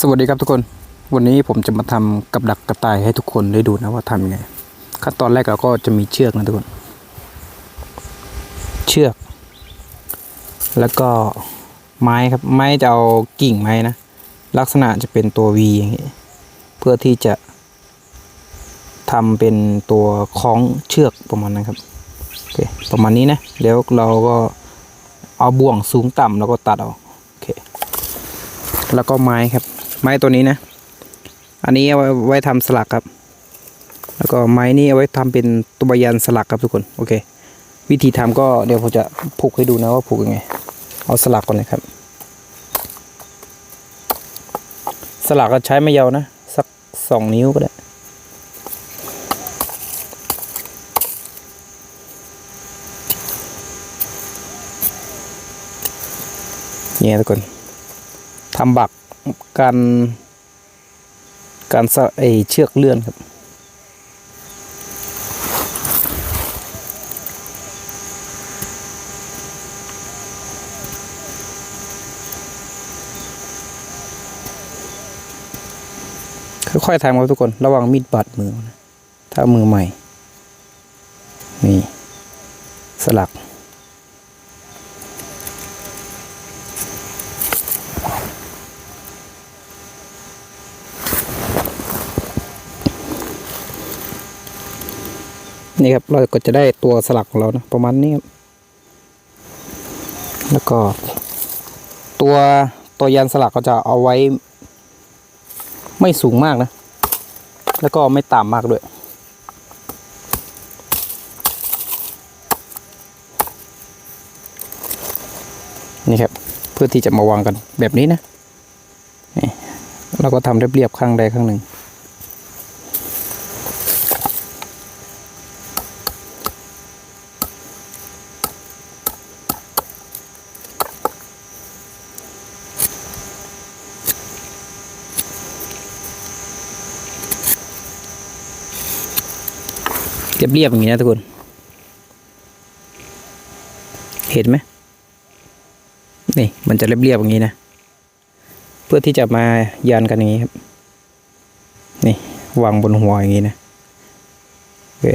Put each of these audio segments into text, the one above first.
สวัสดีครับทุกคน วันนี้ผมจะมาทำกับดักกระต่ายให้ทุกคนได้ดูนะว่าทำยังไง ขั้นตอนแรกเราก็จะมีเชือกนะทุกคน เชือก แล้วก็ไม้ครับ ไม้จะเอากิ่งไม้นะ ลักษณะจะเป็นตัว V อย่างนี้เพื่อที่จะทำเป็นตัวคล้องเชือกประมาณนั้นครับโอเคประมาณนี้นะ แล้วเราก็เอาบ่วงสูงต่ำแล้วก็ตัดเอาโอเค แล้วก็ไม้ครับ ไม้ตัวนี้นะ อันนี้เอาไว้ไว้ทำสลักครับ แล้วก็ไม้นี่เอาไว้ทำเป็นตัวยันสลักครับทุกคน โอเค วิธีทำก็เดี๋ยวผมจะผูกให้ดูนะว่าผูกยังไง เอาสลักก่อนเลยครับ สลักก็ใช้ไม่ยาวนะ สักสองนิ้วก็ได้เนี่ยทุกคนทำบัก การการสะไอเชือกเลื่อนครับ ค่อยๆทำครับทุกคน ระวังมีดบาดมือนะถ้ามือใหม่ นี่ สลัก นี่ครับเราก็จะได้ตัวสลักของเรานะประมาณนี้ครับแล้วก็ ตัวตัวยันสลักก็จะเอาไว้ ไม่สูงมากนะ แล้วก็ไม่ต่ำมากด้วยนี่ครับเพื่อที่จะมาวางกันแบบนี้นะนี่เราก็ทำเรียบๆข้างใดข้างหนึ่ง เรียบๆอย่างนี้นะทุกคน เห็นไหมนี่มันจะเรียบๆอย่างนี้นะ เพื่อที่จะมายันกันอย่างนี้ครับ นี่วางบนหัวอย่างนี้นะโอเค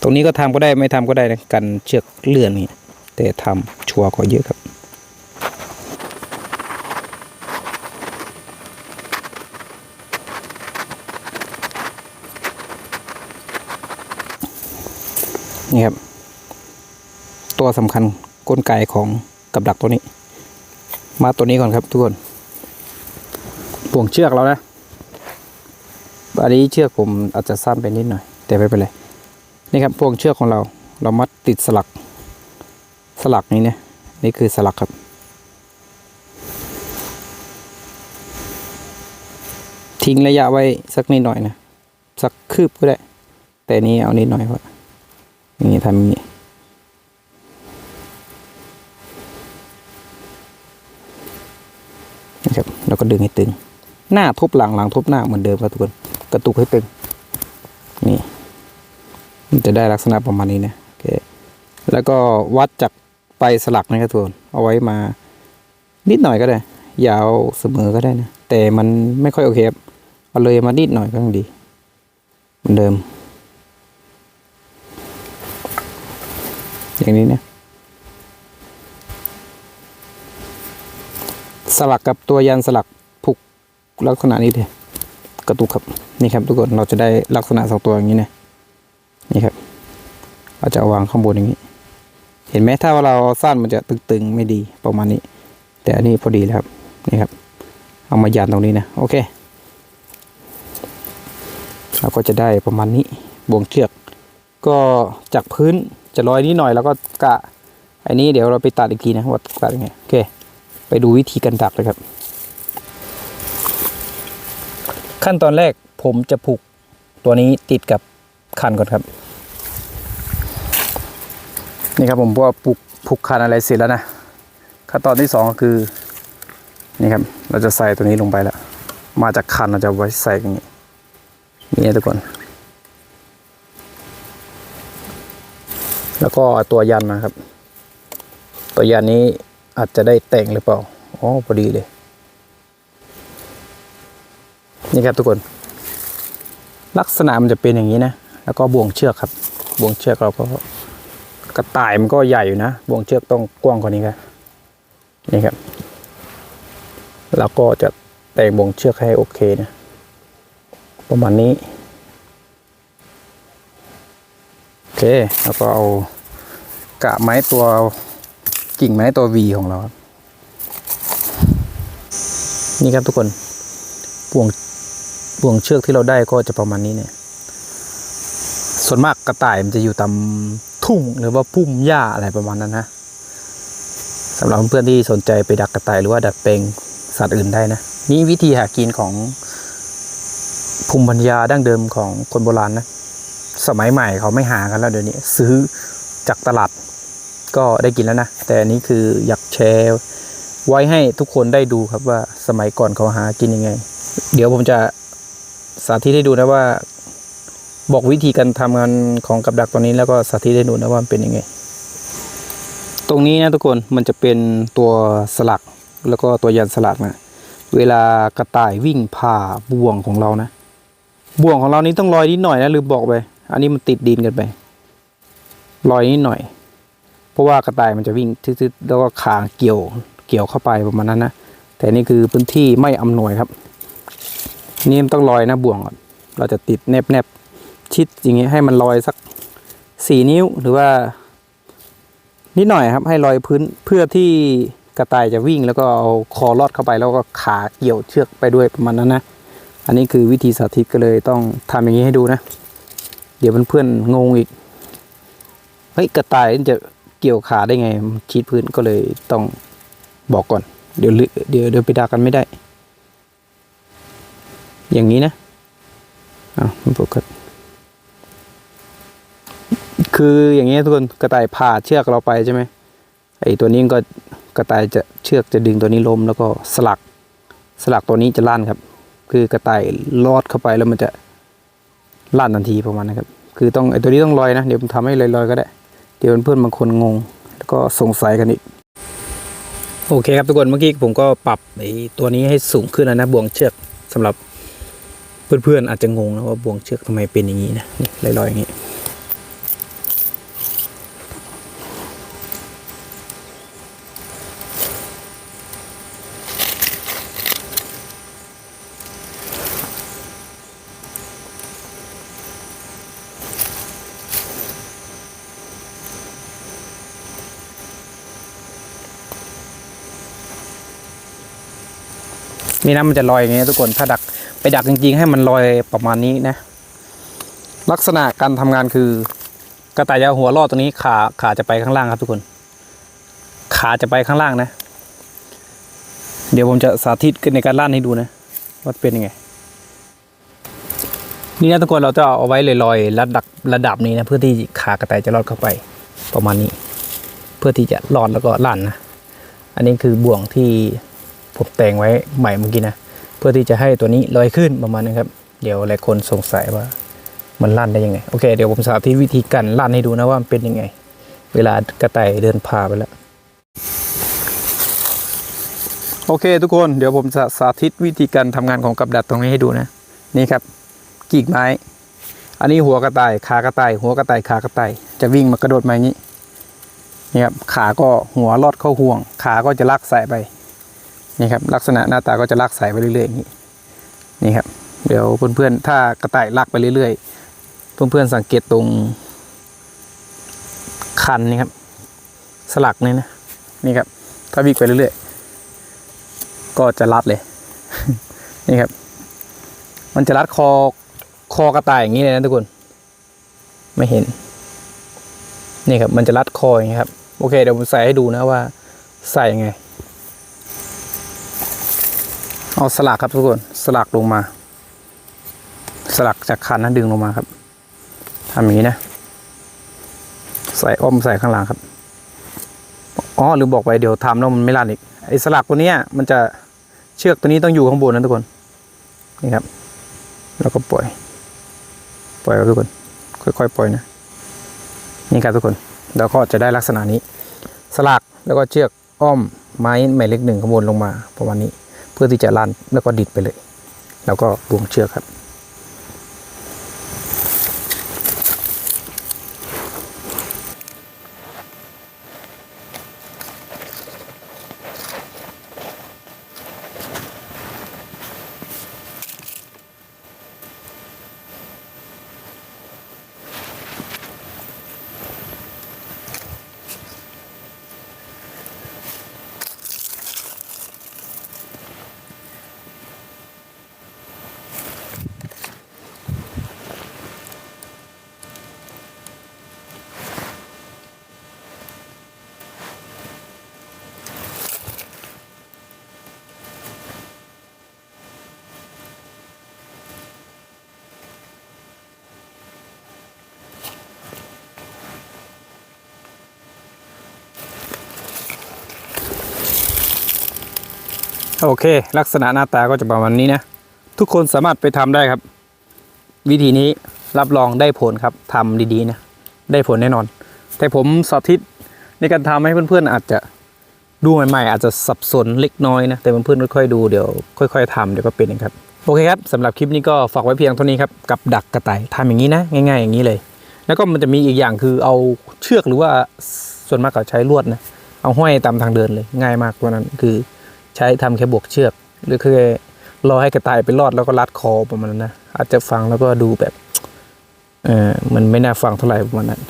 ตรงนี้ก็ทำก็ได้ไม่ทำก็ได้นะกันเชือกเลื่อนนี่แต่ทำชัวร์กว่าเยอะครับ นี่ครับ ตัวสำคัญกลไกของกับดักตัวนี้ มาตัวนี้ก่อนครับทุกคนบ่วงเชือกแล้วนะอันนี้เชือกผมอาจจะสั้นไปนิดหน่อย แต่ไม่เป็นไรนี่ครับพวงเชือกของเรา เรามัดติดสลัก สลักนี้เนี่ยนี่คือสลักครับ ทิ้งระยะไว้สักนิดหน่อยนะ สักคืบก็ได้ แต่นี้เอานิดหน่อยเพราะอย่าง นี้ทำอย่างนี้นะครับแล้วก็ดึงให้ตึง หน้าทุบหลังหลังทุบหน้าเหมือนเดิมครับทุกคนกระตุกให้ตึง นี่ มันจะได้ลักษณะประมาณนี้นะโอเคแล้วก็วัดจากปลายสลักนะครับทุกคนเอาไว้มา นิดหน่อยก็ได้ ยาวเสมอก็ได้นะ แต่มันไม่ค่อยโอเคครับเอาเลยมานิดหน่อยก็ยังดี เหมือนเดิม อย่างนี้นะสลักกับตัวยันสลักผูกลักษณะนี้เลยกระตุกครับนี่ครับทุกคนเราจะได้ลักษณะสองตัวอย่างนี้นะนี่ครับเราจะเอาวางข้างบนอย่างนี้ เห็นไหมถ้าว่าเราสั้นมันจะตึงๆไม่ดีประมาณนี้ แต่อันนี้พอดีแล้วครับนี่ครับ เอามายันตรงนี้นะโอเคเราก็จะได้ประมาณนี้บ่วงเชือก ก็จากพื้น จะลอยนิดหน่อยแล้วก็กะอันนี้เดี๋ยวเราไปตัดอีกทีนะว่าตัดยังไงโอเค ไปดูวิธีการตัดเลยครับ ขั้นตอนแรกผมจะผูกตัวนี้ติดกับคันก่อนครับ นี่ครับผมพอผูกผูกคันอะไรเสร็จแล้วนะขั้นตอนที่สองก็คือนี่ครับ เราจะใส่ตัวนี้ลงไปแล้ว มาจากคันเราจะไว้ใส่อย่างนี้นี่ทุกคน แล้วก็ตัวยันมาครับ ตัวยันนี้อาจจะได้แต่งหรือเปล่าอ๋อพอดีเลย นี่ครับทุกคน ลักษณะมันจะเป็นอย่างนี้นะ แล้วก็บ่วงเชือกครับ บ่วงเชือกเราก็กระต่ายมันก็ใหญ่อยู่นะ บ่วงเชือกต้องกว้างกว่านี้ครับนี่ครับ แล้วก็จะแต่งบ่วงเชือกให้โอเคนะ ประมาณนี้ เค แล้วก็เอากะไม้ตัวกิ่งไม้ตัว V ของเราครับ นี่ครับทุกคนบ่วงบ่วงเชือกที่เราได้ก็จะประมาณนี้เนี่ย ส่วนมากกระต่ายมันจะอยู่ตามทุ่งหรือว่าพุ่มหญ้าอะไรประมาณนั้นนะสำหรับเพื่อนๆที่สนใจไปดักกระต่ายหรือว่าดัดแปลงสัตว์อื่นได้นะ นี่วิธีหากินของภูมิปัญญาดั้งเดิมของคนโบราณนะ สมัยใหม่เขาไม่หากันแล้วเดี๋ยวนี้ซื้อจากตลาดก็ได้กินแล้วนะ แต่อันนี้คืออยากแชร์ ไว้ให้ทุกคนได้ดูครับว่าสมัยก่อนเขาหากินยังไง เดี๋ยวผมจะสาธิตให้ดูนะว่า บอกวิธีการทำงานของกับดักตัวนี้แล้วก็สาธิตให้ดูนะว่ามันเป็นยังไง ตรงนี้นะทุกคนมันจะเป็นตัวสลักแล้วก็ตัวยันสลักนะเวลากระต่ายวิ่งผ่าบ่วงของเรานะบ่วงของเรานี้ต้องลอยนิดหน่อยนะลืมบอกไป อันนี้มันติดดินกันไปลอยนิดหน่อย เพราะว่ากระต่ายมันจะวิ่งทึดๆแล้วก็ขาเกี่ยวเกี่ยวเข้าไปประมาณนั้นนะแต่นี่คือพื้นที่ไม่อำนวยครับ นี่มันต้องลอยนะบ่วงก่อนเราจะติดแนบแนบๆชิดอย่างเงี้ยให้มันลอยสักสี่นิ้วหรือว่า นิดหน่อยครับ ให้ลอยพื้นเพื่อที่กระต่ายจะวิ่งแล้วก็เอาคอลอดเข้าไปแล้วก็ขาเกี่ยวเชือกไปด้วยประมาณนั้นนะ อันนี้คือวิธีสาธิตก็เลยต้องทำอย่างนี้ให้ดูนะ เดี๋ยวเพื่อนๆงงอีก เฮ้ยกระต่ายจะเกี่ยวขาได้ไงชิดพื้นก็เลยต้องบอกก่อน เดี๋ยวลืเดี๋ยวเดี๋ยวไปด่ากันไม่ได้ อย่างนี้นะอ้าวมันปกติคืออย่างเงี้ยทุกคนกระต่ายผ่าเชือกเราไปใช่ไหมไอ้ตัวนี้ก็กระต่ายจะเชือกจะดึงตัวนี้ล้มแล้วก็สลัก สลักตัวนี้จะลั่นครับ คือกระต่ายลอดเข้าไปแล้วมันจะ ลั่นทันทีประมาณนะครับ คือต้องไอตัวนี้ต้องลอยนะ เดี๋ยวผมทำให้ลอยๆก็ได้ เดี๋ยวเพื่อนบางคนงง แล้วก็สงสัยกันอีก โอเคครับทุกคน เมื่อกี้ผมก็ปรับไอตัวนี้ให้สูงขึ้นแล้วนะบ่วงเชือกสำหรับเพื่อนๆอาจจะงงนะว่าบ่วงเชือกทำไมเป็นอย่างนี้นะนี่ลอยๆอย่างนี้ นี่นะมันจะลอยอย่างเงี้ยทุกคนถ้าดักไปดักจริงๆ ให้มันลอยประมาณนี้นะ ลักษณะการทำงานคือกระต่ายจะเอาหัวลอดตรงนี้ขาขาจะไปข้างล่างครับทุกคน ขาจะไปข้างล่างนะ เดี๋ยวผมจะสาธิตในการลั่นให้ดูนะว่าเป็นยังไงนี่นะทุกคนเราจะเอาไว้ลอยๆระดับระดับนี้นะเพื่อที่ขากระต่ายจะลอดเข้าไปประมาณนี้ เพื่อที่จะลอดแล้วก็ลั่นนะ อันนี้คือบ่วงที่ ผมแต่งไว้ใหม่เมื่อกี้นะ เพื่อที่จะให้ตัวนี้ลอยขึ้นประมาณนี้ครับ เดี๋ยวหลายคนสงสัยว่ามันลั่นได้ยังไง โอเค เดี๋ยวผมสาธิตวิธีการลั่นให้ดูนะว่ามันเป็นยังไง เวลากระต่ายเดินผ่าไปแล้ว โอเคทุกคน เดี๋ยวผมจะสาธิตวิธีการทำงานของกับดักตรงนี้ให้ดูนะ นี่ครับกีกไม้ อันนี้หัวกระต่าย ขากระต่าย หัวกระต่าย ขากระต่าย จะวิ่งมากระโดดมาอย่างนี้นี่ครับ ขาก็หัวลอดเข้าห่วง ขาก็จะลากสายไป นี่ครับลักษณะหน้าตาก็จะลากสายไปเรื่อยๆอย่างนี้นี่ครับ เดี๋ยวเพื่อนๆถ้ากระต่ายลากไปเรื่อยๆเพื่อนๆสังเกตตรงคันนี่ครับ สลักนี่นะนี่ครับ ถ้าวิ่งไปเรื่อยๆก็จะรัดเลย นี่ครับ มันจะรัดคอคอกระต่ายอย่างนี้เลยนะทุกคน ไม่เห็น นี่ครับ มันจะรัดคออย่างนี้ครับ โอเคเดี๋ยวผมใส่ให้ดูนะว่าใส่ยังไง เอาสลักครับทุกคนสลักลงมา สลักจากคันนั้นดึงลงมาครับทำอย่างนี้นะ ใส่อ้อมใส่ข้างหลังครับอ๋อลืมบอกไปเดี๋ยวทำแล้วมันไม่ลั่นอีกไอ้สลักตัวนี้มันจะเชือกตัวนี้ต้องอยู่ข้างบนนะทุกคนนี่ครับ แล้วก็ปล่อย ปล่อยครับทุกคน ค่อยๆปล่อยนะนี่ครับทุกคนแล้วก็จะได้ลักษณะนี้ สลักแล้วก็เชือกอ้อมไม้หมายเลขหนึ่งข้างบนลงมาประมาณนี้ เพื่อที่จะลั่นแล้วก็ดิดไปเลย แล้วก็บวงเชือกครับ โอเค ลักษณะหน้าตาก็จะประมาณนี้นะ ทุกคนสามารถไปทำได้ครับ วิธีนี้รับรองได้ผลครับทำดีๆนะ ได้ผลแน่นอน แต่ผมสาธิตในการทำให้เพื่อนๆอาจจะดูใหม่ๆ อาจจะสับสนเล็กน้อยนะ แต่เพื่อนๆค่อยๆดูเดี๋ยวค่อย ๆทำเดี๋ยวก็เป็นเองครับโอเคครับสำหรับคลิปนี้ก็ฝากไว้เพียงเท่านี้ครับกับดักกระต่ายทำอย่างนี้นะ ง่าย ๆ อย่างนี้เลย แล้วก็มันจะมีอีกอย่างคือเอาเชือกหรือว่าส่วนมากก็ใช้ลวดนะเอาห้อยตามทางเดินเลย ง่ายมากตัวนั้นคือ ใช้ทำแค่บวกเชือก หรือคือรอให้กระต่ายไปรอดแล้วก็รัดคอประมาณนั้นนะอาจจะฟังแล้วก็ดูแบบเออมันไม่น่าฟังเท่าไหร่ประมาณนั้น